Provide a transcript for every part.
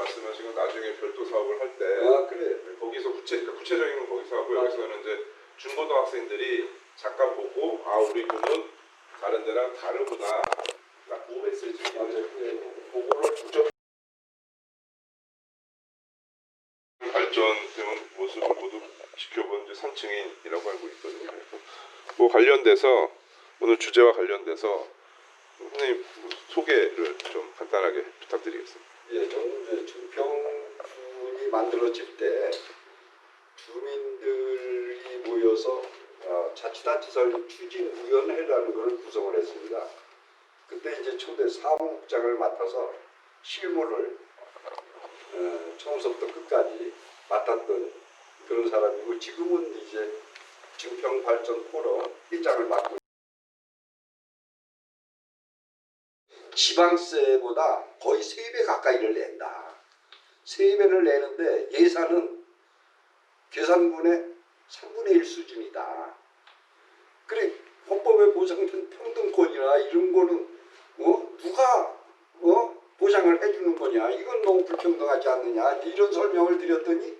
말씀하신 건 나중에 별도 사업을 할 때 아 그래. 거기서 구체 그러니까 구체적인 건 거기서 하고 여기서는 이제 중고등학생들이 잠깐 보고 아 우리 군은 다른 데랑 다르구나 딱그 메시지. 그거를 부적 발전되는 모습을 모두 지켜본 이제 산증인이라고 알고 있거든요. 그 관련돼서 오늘 주제와 관련돼서 선생님 소개를 좀 간단하게 부탁드리겠습니다. 예, 저는 이제 중평군이 만들어질 때 주민들이 모여서 어, 자치단체 설 추진 위원회라는 것을 구성을 했습니다. 그때 이제 초대 사무국장을 맡아서 실무를 어, 처음부터 끝까지 맡았던 그런 사람이고 지금은 이제 증평 발전 포럼 회장을 맡고 지방세보다 거의 세배 가까이를 낸다. 세 배를 내는데 예산은 계산분의 3분의 1 수준이다. 그래 헌법에 보장된 평등권이나 이런 거는 어 누가 어 보장을 해주는 거냐? 이건 너무 불평등하지 않느냐? 이런 설명을 드렸더니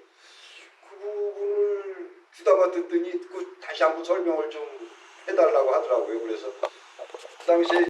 그 부분을 주다가 듣더니 그 다시 한번 설명을 좀 해달라고 하더라고요. 그래서 그 당시에